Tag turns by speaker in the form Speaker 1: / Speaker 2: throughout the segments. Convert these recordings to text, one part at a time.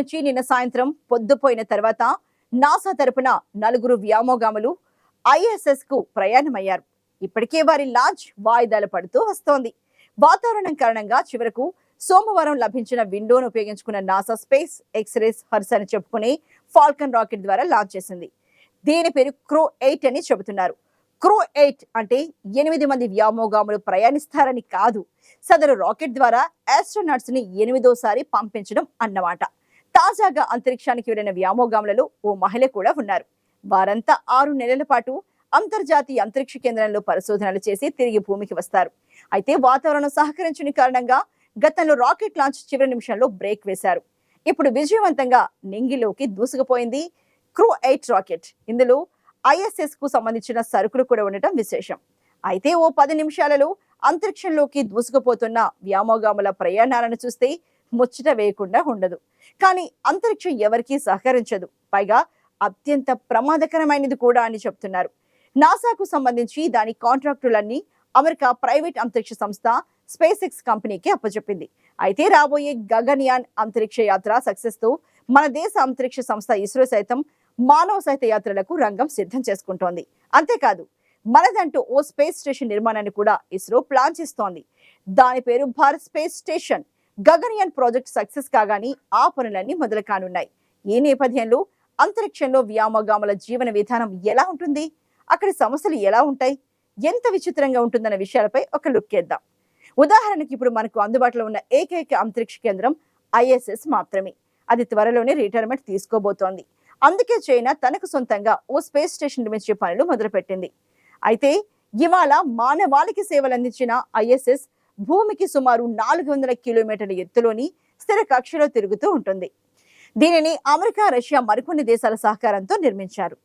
Speaker 1: నుంచి నిన్న సాయంత్రం పొద్దుపోయిన తర్వాత నాసా తరపున నలుగురు వ్యామోగాములు ఐఎస్ఎస్కు ప్రయాణమయ్యారు. ఇప్పటికే వారి లాంచ్ వాయిదాలు పడుతూ వస్తోంది. వాతావరణం కారణంగా చివరకు సోమవారం లభించిన విండోను ఉపయోగించుకున్న నాసా స్పేస్ ఎక్స్రేస్ హర్స్ అని చెప్పుకునే ఫాల్కన్ రాకెట్ ద్వారా లాంచ్ చేసింది. దీని పేరు క్రో ఎయిట్ అని చెబుతున్నారు. క్రో ఎయిట్ అంటే ఎనిమిది మంది వ్యామోగాములు ప్రయాణిస్తారని కాదు సదరు రాకెట్ ద్వారా ఆస్ట్రోనాట్స్ని ఎనిమిదోసారి పంపించడం అన్నమాట. తాజాగా అంతరిక్షానికి వెళ్ళిన వ్యామోగాములలో ఓ మహిళ కూడా ఉన్నారు. వారంతా ఆరు నెలల పాటు అంతర్జాతీయ అంతరిక్ష కేంద్రంలో పరిశోధనలు చేసి తిరిగి భూమికి వస్తారు. అయితే వాతావరణం సహకరించని కారణంగా గతంలో రాకెట్ లాంచ్ చివరి నిమిషంలో బ్రేక్ వేశారు. ఇప్పుడు విజయవంతంగా నింగిలోకి దూసుకుపోయింది క్రూ ఎయిట్ రాకెట్. ఇందులో ఐఎస్ఎస్కు సంబంధించిన సరుకులు కూడా ఉండటం విశేషం. అయితే ఓ పది నిమిషాలలో అంతరిక్షంలోకి దూసుకుపోతున్న వ్యామోగాముల ప్రయాణాలను చూస్తే ముచ్చట వేయకుండా ఉండదు. కానీ అంతరిక్షం ఎవరికీ సహకరించదు. పైగా అత్యంత ప్రమాదకరమైనది కూడా అని చెప్తున్నారు. నాసాకు సంబంధించి దాని కాంట్రాక్టులన్నీ అమెరికా ప్రైవేట్ అంతరిక్ష సంస్థ స్పేస్ ఎక్స్ కంపెనీకి అప్పచెప్పింది. అయితే రాబోయే గగన్యాన్ అంతరిక్ష యాత్ర సక్సెస్తో మన దేశ అంతరిక్ష సంస్థ ఇస్రో సైతం మానవ సహిత యాత్రలకు రంగం సిద్ధం చేసుకుంటోంది. అంతేకాదు మనదంటూ ఓ స్పేస్ స్టేషన్ నిర్మాణాన్ని కూడా ఇస్రో ప్లాన్ చేస్తోంది. దాని పేరు Bharat space station. Gaganyaan project success కాగానే ఆ పనులన్నీ మొదలు కానున్నాయి. ఈ నేపథ్యంలో అంతరిక్షంలో వ్యామగాముల జీవన విధానం ఎలా ఉంటుంది? అక్కడ సమస్యలు ఎలా ఉంటాయి? ఎంత విచిత్రంగా ఉంటుందన్న విషయాలపై ఒక లుక్ వేద్దాం ఉదాహరణకి ఇప్పుడు మనకు అందుబాటులో ఉన్న ఏకైక అంతరిక్ష కేంద్రం ఐఎస్ఎస్ మాత్రమే. అది త్వరలోనే రిటైర్మెంట్ తీసుకోబోతోంది. అందుకే చైనా తనకు సొంతంగా ఓ స్పేస్ స్టేషన్ నిర్మించే పనులు మొదలుపెట్టింది. అయితే ఇవాళ మానవాళికి సేవలు అందించిన ఐఎస్ఎస్ భూమికి సుమారు నాలుగు వందల కిలోమీటర్ల ఎత్తులోని స్థిర కక్షలో తిరుగుతూ ఉంటుంది. దీనిని అమెరికా రష్యా మరికొన్ని దేశాల సహకారంతో నిర్మించారు.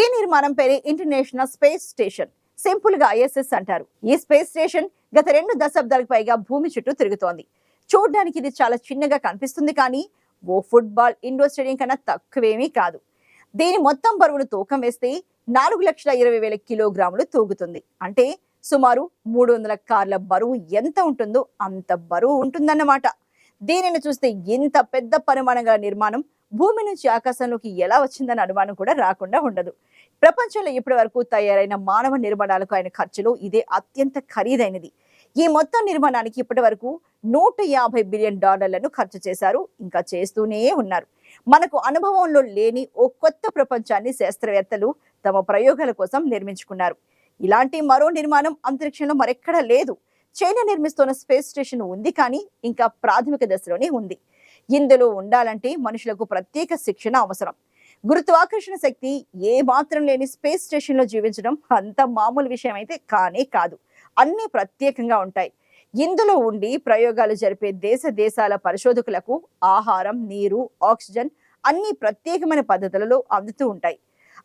Speaker 1: ఈ నిర్మాణం పేరే ఇంటర్నేషనల్ స్పేస్ స్టేషన్ సింపుల్గా ఐఎస్ఎస్ అంటారు. ఈ స్పేస్ స్టేషన్ గత రెండు దశాబ్దాలకు పైగా భూమి చుట్టూ తిరుగుతోంది. చూడడానికి ఇది చాలా చిన్నగా కనిపిస్తుంది కానీ ఓ ఫుట్బాల్ ఇండోర్ స్టేడియం కన్నా తక్కువేమీ కాదు. దీని మొత్తం బరువును తూకం వేస్తే నాలుగు లక్షల ఇరవై వేల కిలోగ్రాములు తూగుతుంది. అంటే సుమారు మూడు వందల కార్ల బరువు ఎంత ఉంటుందో అంత బరువు ఉంటుందన్నమాట. దీనిని చూస్తే ఇంత పెద్ద పరిమాణం గల నిర్మాణం భూమి నుంచి ఆకాశంలోకి ఎలా వచ్చిందన్న అనుమానం కూడా రాకుండా ఉండదు. ప్రపంచంలో ఇప్పటి వరకు తయారైన మానవ నిర్మాణాలకు అయిన ఖర్చులో ఇదే అత్యంత ఖరీదైనది. ఈ మొత్తం నిర్మాణానికి ఇప్పటి వరకు నూట యాభై బిలియన్ డాలర్లను ఖర్చు చేశారు. ఇంకా చేస్తూనే ఉన్నారు. మనకు అనుభవంలో లేని ఓ కొత్త ప్రపంచాన్ని శాస్త్రవేత్తలు తమ ప్రయోగాల కోసం నిర్మించుకున్నారు. ఇలాంటి మరో నిర్మాణం అంతరిక్షంలో మరెక్కడా లేదు. చైనా నిర్మిస్తున్న స్పేస్ స్టేషన్ ఉంది కానీ ఇంకా ప్రాథమిక దశలోనే ఉంది. ఇందులో ఉండాలంటే మనుషులకు ప్రత్యేక శిక్షణ అవసరం. గురుత్వాకర్షణ శక్తి ఏ మాత్రం లేని స్పేస్ స్టేషన్లో జీవించడం అంత మామూలు విషయం అయితే కానే కాదు. అన్నీ ప్రత్యేకంగా ఉంటాయి. ఇందులో ఉండి ప్రయోగాలు జరిపే దేశ దేశాల పరిశోధకులకు ఆహారం నీరు ఆక్సిజన్ అన్ని ప్రత్యేకమైన పద్ధతులలో అందుతూ ఉంటాయి.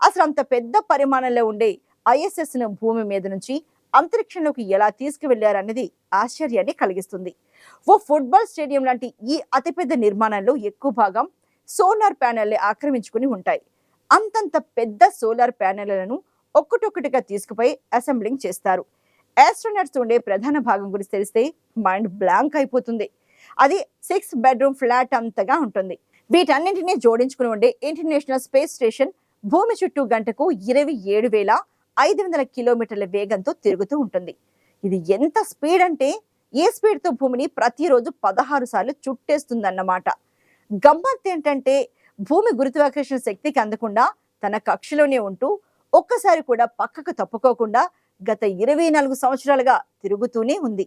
Speaker 1: అసలు అంత పెద్ద పరిమాణంలో ఉండే ఐఎస్ఎస్ను భూమి మీద నుంచి అంతరిక్షంలోకి ఎలా తీసుకువెళ్ళారన్నది ఆశ్చర్యాన్ని కలిగిస్తుంది. ఓ ఫుట్బాల్ స్టేడియం లాంటి ఈ అతిపెద్ద నిర్మాణంలో ఎక్కువ భాగం సోలార్ ప్యానెల్లే ఆక్రమించుకుని ఉంటాయి. అంతంత పెద్ద సోలార్ ప్యానెళ్ళను ఒక్కటొక్కటిగా తీసుకుపోయి అసెంబ్లింగ్ చేస్తారు. ఆస్ట్రోనట్స్ ఉండే ప్రధాన భాగం గురించి తెలిస్తే మైండ్ బ్లాంక్ అయిపోతుంది. అది సిక్స్ బెడ్రూమ్ ఫ్లాట్ అంతగా ఉంటుంది. వీటన్నింటినీ జోడించుకుని ఉండే ఇంటర్నేషనల్ స్పేస్ స్టేషన్ భూమి చుట్టూ గంటకు ఇరవై ఏడు వేల ఐదు వందల కిలోమీటర్ల వేగంతో తిరుగుతూ ఉంటుంది. ఇది ఎంత స్పీడ్ అంటే ఏ స్పీడ్తో భూమిని ప్రతిరోజు పదహారు సార్లు చుట్టేస్తుందన్నమాట. గమ్మత్ ఏంటంటే భూమి గురుత్వాకర్షణ శక్తికి అందకుండా తన కక్షలోనే ఉంటూ ఒక్కసారి కూడా పక్కకు తప్పుకోకుండా గత ఇరవై నాలుగు సంవత్సరాలుగా తిరుగుతూనే ఉంది.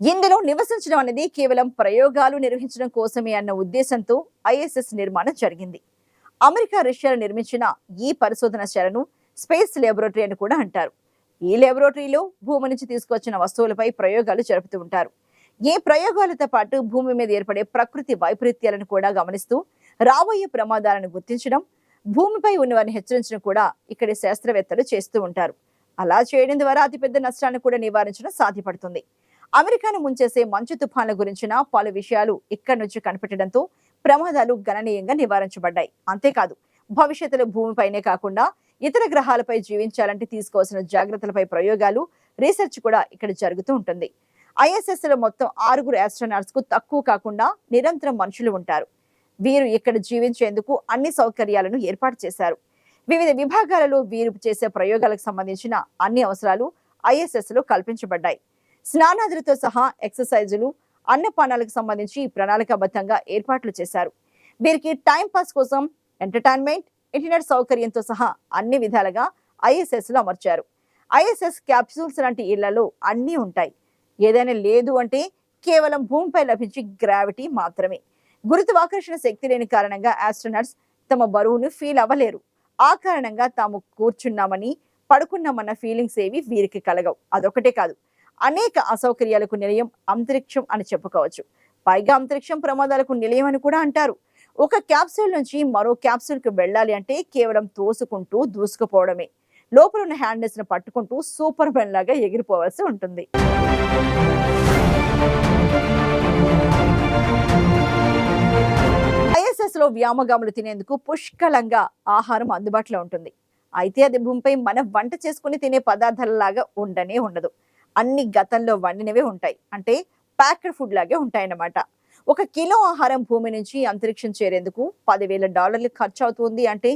Speaker 1: ఇందులో నివసించడం అనేది కేవలం ప్రయోగాలు నిర్వహించడం కోసమే అన్న ఉద్దేశంతో ఐఎస్ఎస్ నిర్మాణం జరిగింది. అమెరికా రష్యాలో నిర్మించిన ఈ పరిశోధనశాలను స్పేస్ ల్యాబొరేటరీ అని కూడా అంటారు. ఈ ల్యాబొరేటరీలో భూమి నుంచి తీసుకొచ్చిన వస్తువులపై ప్రయోగాలు జరుపుతూ ఉంటారు. ఈ ప్రయోగాలతో పాటు భూమి మీద ఏర్పడే ప్రకృతి వైపరీత్యాలను కూడా గమనిస్తూ రాబోయే ప్రమాదాలను గుర్తించడం భూమిపై ఉన్నవారిని హెచ్చరించడం కూడా ఇక్కడి శాస్త్రవేత్తలు చేస్తూ ఉంటారు. అలా చేయడం ద్వారా అతిపెద్ద నష్టాన్ని కూడా నివారించడం సాధ్యపడుతుంది. అమెరికాను ముంచేసే మంచు తుఫాన్ల గురించిన పలు విషయాలు ఇక్కడి నుంచి కనిపెట్టడంతో ప్రమాదాలు గణనీయంగా నివారించబడ్డాయి. అంతేకాదు భవిష్యత్తులో భూమిపైనే కాకుండా ఇతర గ్రహాలపై జీవించాలంటే తీసుకోవాల్సిన జాగ్రత్తలపై ప్రయోగాలు రీసెర్చ్ కూడా ఇక్కడ జరుగుతూ ఉంటుంది. ఐఎస్ఎస్లో మొత్తం ఆరుగురు ఆస్ట్రోనాట్స్కు తక్కువ కాకుండా నిరంతరం మనుషులు ఉంటారు. వీరు ఇక్కడ జీవించేందుకు అన్ని సౌకర్యాలను ఏర్పాటు చేశారు. వివిధ విభాగాలలో వీరు చేసే ప్రయోగాలకు సంబంధించిన అన్ని అవసరాలు ఐఎస్ఎస్లో కల్పించబడ్డాయి. స్నానాదులతో సహా ఎక్సర్సైజులు అన్నపానాలకు సంబంధించి ప్రణాళికాబద్ధంగా ఏర్పాట్లు చేశారు. వీరికి టైం పాస్ కోసం ఎంటర్టైన్మెంట్ ఇంటర్నెట్ సౌకర్యంతో సహా అన్ని విధాలుగా ఐఎస్ఎస్లో అమర్చారు. ఐఎస్ఎస్ క్యాప్సూల్స్ లాంటి ఇళ్ళలో అన్నీ ఉంటాయి. ఏదైనా లేదు అంటే కేవలం భూమిపై లభించే గ్రావిటీ మాత్రమే. గురుత్వాకర్షణ శక్తి లేని కారణంగా ఆస్ట్రోనట్స్ తమ బరువును ఫీల్ అవ్వలేరు. ఆ కారణంగా తాము కూర్చున్నామని పడుకున్నామన్న ఫీలింగ్స్ ఏవి వీరికి కలగవు. అదొకటే కాదు అనేక అసౌకర్యాలకు నిలయం అంతరిక్షం అని చెప్పుకోవచ్చు. పైగా అంతరిక్షం ప్రమాదాలకు నిలయం అని కూడా అంటారు. ఒక క్యాప్సూల్ నుంచి మరో క్యాప్సూల్కి వెళ్ళాలి అంటే కేవలం తోసుకుంటూ దూసుకుపోవడమే. లోపల ఉన్న హ్యాండిల్స్ను పట్టుకుంటూ సూపర్ మెన్ లాగా ఎగిరిపోవాల్సి ఉంటుంది. లో వ్యామగాములు తినేందుకు పుష్కలంగా ఆహారం అందుబాటులో ఉంటుంది. అయితే అది భూమిపై మనం వంట చేసుకుని తినే పదార్థాలలాగా ఉండనే ఉండదు. అన్ని గతంలో వండినవే ఉంటాయి. అంటే ప్యాక్డ్ ఫుడ్ లాగే ఉంటాయన్నమాట. ఒక కిలో ఆహారం భూమి నుంచి అంతరిక్షం చేరేందుకు పదివేల డాలర్లు ఖర్చు అవుతుంది అంటే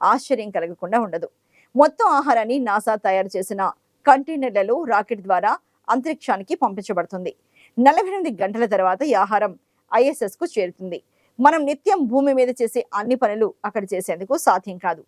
Speaker 1: ఆశ్చర్యం కలగకుండా ఉండదు. మొత్తం ఆహారాన్ని నాసా తయారు చేసిన కంటైనర్లలో రాకెట్ ద్వారా అంతరిక్షానికి పంపించబడుతుంది. నలభై ఎనిమిది గంటల తర్వాత ఈ ఆహారం ఐఎస్ఎస్కు చేరుతుంది. మనం నిత్యం భూమి మీద చేసే అన్ని పనులు అక్కడ చేసేందుకు సాధ్యం కాదు.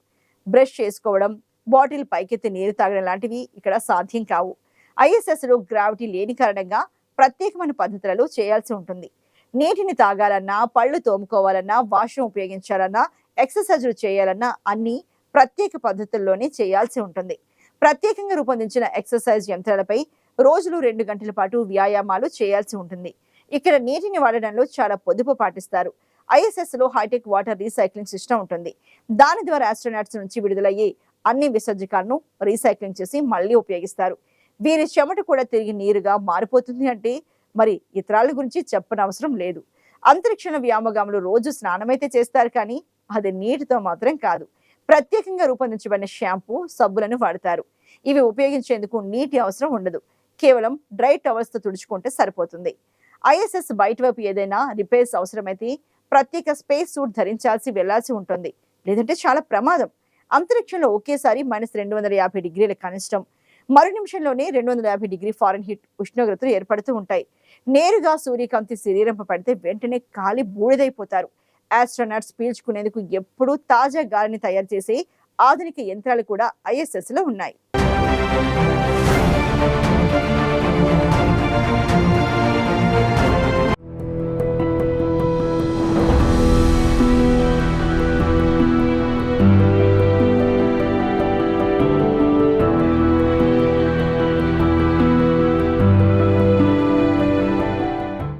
Speaker 1: బ్రష్ చేసుకోవడం బాటిల్ పైకెత్తి నీరు తాగడం లాంటివి ఇక్కడ సాధ్యం కావు. ఐఎస్ఎస్లో గ్రావిటీ లేని కారణంగా ప్రత్యేకమైన పద్ధతులలో చేయాల్సి ఉంటుంది. నీటిని తాగాలన్నా పళ్ళు తోముకోవాలన్నా వాష్రూమ్ ఉపయోగించాలన్నా ఎక్సర్సైజులు చేయాలన్నా అన్ని ప్రత్యేక పద్ధతుల్లోనే చేయాల్సి ఉంటుంది. ప్రత్యేకంగా రూపొందించిన ఎక్సర్సైజ్ యంత్రాలపై రోజులు రెండు గంటల పాటు వ్యాయామాలు చేయాల్సి ఉంటుంది. ఇక్కడ నీటిని వాడడంలో చాలా పొదుపు పాటిస్తారు. ఐఎస్ఎస్లో high tech water recycling system ఉంటుంది. దాని ద్వారా ఆస్ట్రోనాట్స్ నుంచి విడుదలయ్యే అన్ని విసర్జకాలను రీసైక్లింగ్ చేసి మళ్ళీ ఉపయోగిస్తారు. వీరి చెమట కూడా తిరిగి నీరుగా మారిపోతుంది అంటే మరి ఇతరాల గురించి చెప్పనవసరం లేదు. అంతరిక్షణ వ్యామగాములు రోజు స్నానమైతే చేస్తారు కానీ అది నీటితో మాత్రం కాదు. ప్రత్యేకంగా రూపొందించబడిన షాంపూ సబ్బులను వాడతారు. ఇవి ఉపయోగించేందుకు నీటి అవసరం ఉండదు. కేవలం డ్రై టవర్స్తో తుడుచుకుంటే సరిపోతుంది. ఐఎస్ఎస్ బయట వైపు ఏదైనా రిపేర్స్ అవసరమైతే ప్రత్యేక స్పేస్ సూట్ ధరించాల్సి వెళ్ళాల్సి ఉంటుంది. లేదంటే చాలా ప్రమాదం. అంతరిక్షంలో ఒకేసారి మైనస్ రెండు వందల యాభై డిగ్రీల కనిష్టం. మరు నిమిషంలోనే రెండు వందల యాభై డిగ్రీ ఫారెన్ హీట్ ఉష్ణోగ్రతలు ఏర్పడుతూ ఉంటాయి. నేరుగా సూర్యకాంతి శరీరంపై పడితే వెంటనే కాలి బూడిదైపోతారు. ఆస్ట్రోనాట్స్ పీల్చుకునేందుకు ఎప్పుడూ తాజా గాలిని తయారు చేసే ఆధునిక యంత్రాలు కూడా ఐఎస్ఎస్లో ఉన్నాయి.